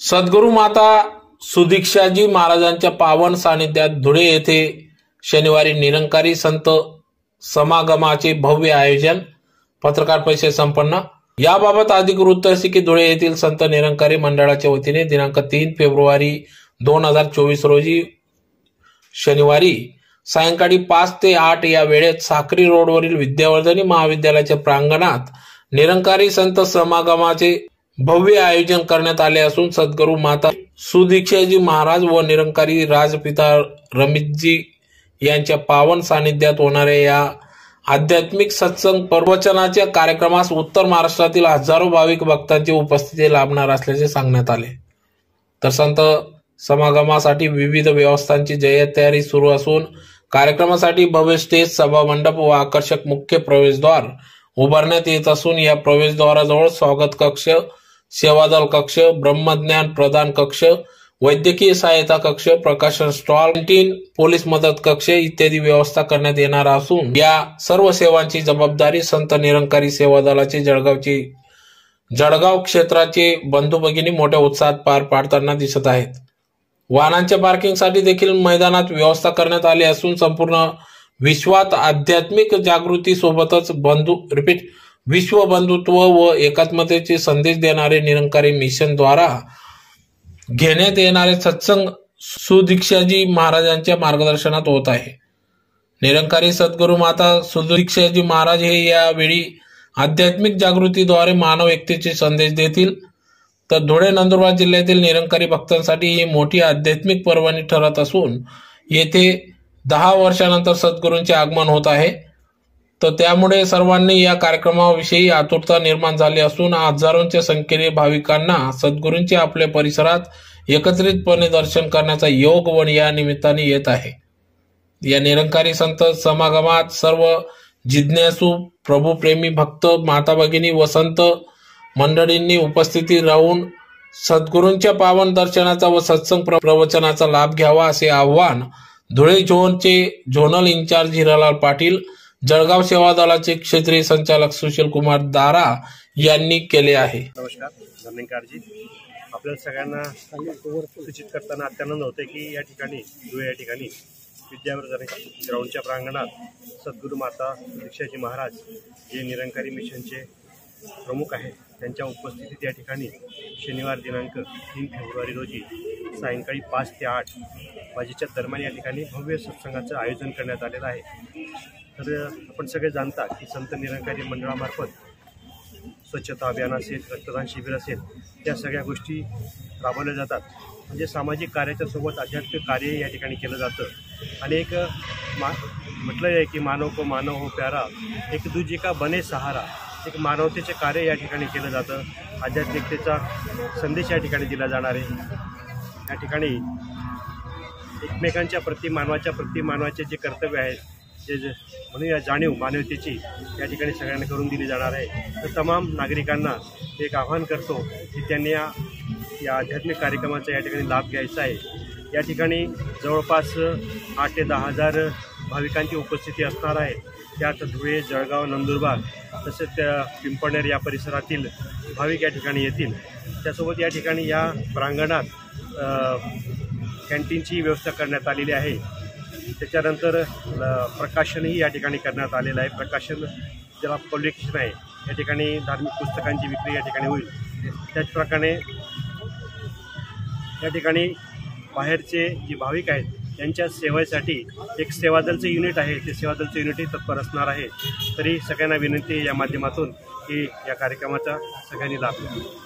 सद्गुरू माता सुदीक्षाजी महाराजांच्या पावन सानिध्यात धुळे येथे शनिवारी निरंकारी संत समागमाचे भव्य आयोजन पत्रकार परिषद संपन्न. याबाबत अधिक वृत्त असे की धुळे येथील संत निरंकारी मंडळाच्या वतीने दिनांक तीन फेब्रुवारी दोन हजार चोवीस रोजी शनिवारी सायंकाळी पाच ते आठ या वेळेत साक्री रोडवरील विद्यावर्धनी महाविद्यालयाच्या प्रांगणात निरंकारी संत समागमाचे भव्य आयोजन करण्यात आले असून सद्गुरू माता सुदीक्षाजी महाराज व निरंकारी राजपिता रमितजी यांच्या पावन सानिध्यात होणाऱ्या या आध्यात्मिक सत्संग प्रवचनाच्या कार्यक्रमास उत्तर महाराष्ट्रातील हजारो भाविक भक्तांची उपस्थिती लाभणार असल्याचे सांगण्यात आले. तर संत समागमासाठी विविध व्यवस्थांची जय्यत तयारी सुरू असून कार्यक्रमासाठी भव्य स्टेज सभा मंडप व आकर्षक मुख्य प्रवेशद्वार उभारण्यात येत असून या प्रवेशद्वाराजवळ स्वागत कक्ष सेवादल कक्ष ब्रह्मज्ञान प्रदान कक्ष वैद्यकीय सहायता कक्ष प्रकाशन स्टॉल कॅन्टीन पोलीस मदत कक्ष इत्यादी व्यवस्था करण्यात येणार असून या सर्व सेवांची जबाबदारी संत निरंकारी सेवा दलाचे जळगावची जळगाव क्षेत्राचे बंधू भगिनी मोठ्या उत्साहात पार पाडताना दिसत आहेत. वाहनांच्या पार्किंगसाठी देखील मैदानात व्यवस्था करण्यात आली असून संपूर्ण विश्वात आध्यात्मिक जागृती सोबतच बंधू रिपीट विश्व बंधुत्व व एकात्मतेचे संदेश देणारे निरंकारी मिशनद्वारा घेण्यात येणारे सत्संग सुदीक्षाजी महाराजांच्या मार्गदर्शनात होत आहे. निरंकारी सद्गुरू माता सुदीक्षाजी महाराज हे यावेळी आध्यात्मिक जागृतीद्वारे मानव एकतेचे संदेश देतील. तर धुळे नंदुरबार जिल्ह्यातील निरंकारी भक्तांसाठी ही मोठी आध्यात्मिक पर्वणी ठरत असून येथे दहा वर्षानंतर सद्गुरूंचे आगमन होत आहे. तर त्यामुळे सर्वांनी या कार्यक्रमाविषयी आतुरता निर्माण झाली असून हजारोंच्या संख्येने भाविकांना सद्गुरूंचे आपल्या परिसरात एकत्रितपणे दर्शन करण्याचा योग व या निमित्ताने येत आहे. या निरंकारी संत समागमात सर्व जिज्ञासू प्रभुप्रेमी भक्त माता भगिनी व संत मंडळींनी उपस्थिती राहून सद्गुरूंच्या पावन दर्शनाचा व सत्संग प्रवचनाचा लाभ घ्यावा असे आव्हान धुळे झोनचे झोनल इन्चार्ज हिरालाल पाटील जळगाव सेवा दलाचे क्षेत्रीय संचालक सुशील कुमार दारा यांनी केले आहे. नमस्कार धनंकारजी आपल्याला सगळ्यांना सूचित करताना अत्यानंद होते की या ठिकाणी धुळे या ठिकाणी विद्यावर्धन ग्राउंडच्या प्रांगणात सद्गुरू माता दीक्षाजी महाराज जे निरंकारी मिशनचे प्रमुख आहेत त्यांच्या उपस्थितीत या ठिकाणी शनिवार दिनांक तीन फेब्रुवारी रोजी सायंकाळी पाच ते आठ वाजेच्या दरम्यान या ठिकाणी भव्य सत्संगाचं आयोजन करण्यात आलेलं आहे. तर आपण सगळे जाणता की संत निरंकारी मंडळामार्फत स्वच्छता अभियान असेल रक्तदान शिबिर असेल त्या सगळ्या गोष्टी राबवल्या जातात. म्हणजे सामाजिक कार्याच्या सोबत आध्यात्मिक कार्य या ठिकाणी केलं जातं. आणि एक मा म्हटलं आहे की मानव को मानव हो प्यारा. एक दुजी का बने सहारा. एक मानवतेचे कार्य या ठिकाणी केलं जातं. आध्यात्मिकतेचा संदेश या ठिकाणी दिला जाणार आहे. या ठिकाणी एकमेकांच्या प्रति मानवाच्या प्रति मानवाचे जे कर्तव्य आहेत जे जे म्हणून या जाणीव मानवतेची या ठिकाणी सगळ्यांना करून दिली जाणार आहे. तर तमाम नागरिकांना एक आव्हान करतो की त्यांनी या या आध्यात्मिक कार्यक्रमाचा या ठिकाणी लाभ घ्यायचा आहे. या ठिकाणी जवळपास आठ ते दहा हजार भाविकांची उपस्थिती असणार आहे. त्यात धुळे जळगाव नंदुरबार तसेच त्या पिंपळनेर या परिसरातील भाविक या ठिकाणी येतील. त्यासोबत या ठिकाणी या प्रांगणात कॅन्टीनची व्यवस्था करण्यात आलेली आहे. त्याच्यानंतर प्रकाशनही या ठिकाणी करण्यात आलेलं आहे. प्रकाशन ज्याला पब्लिकेशन आहे या ठिकाणी धार्मिक पुस्तकांची विक्री या ठिकाणी होईल. त्याचप्रकारे या ठिकाणी बाहेरचे जे भाविक आहेत त्यांच्या सेवेसाठी एक सेवादलचं युनिट आहे. ते सेवादलचं युनिटही तत्पर असणार आहे. तरी सगळ्यांना विनंती या माध्यमातून की या कार्यक्रमाचा सगळ्यांनी लाभ घ्यावा.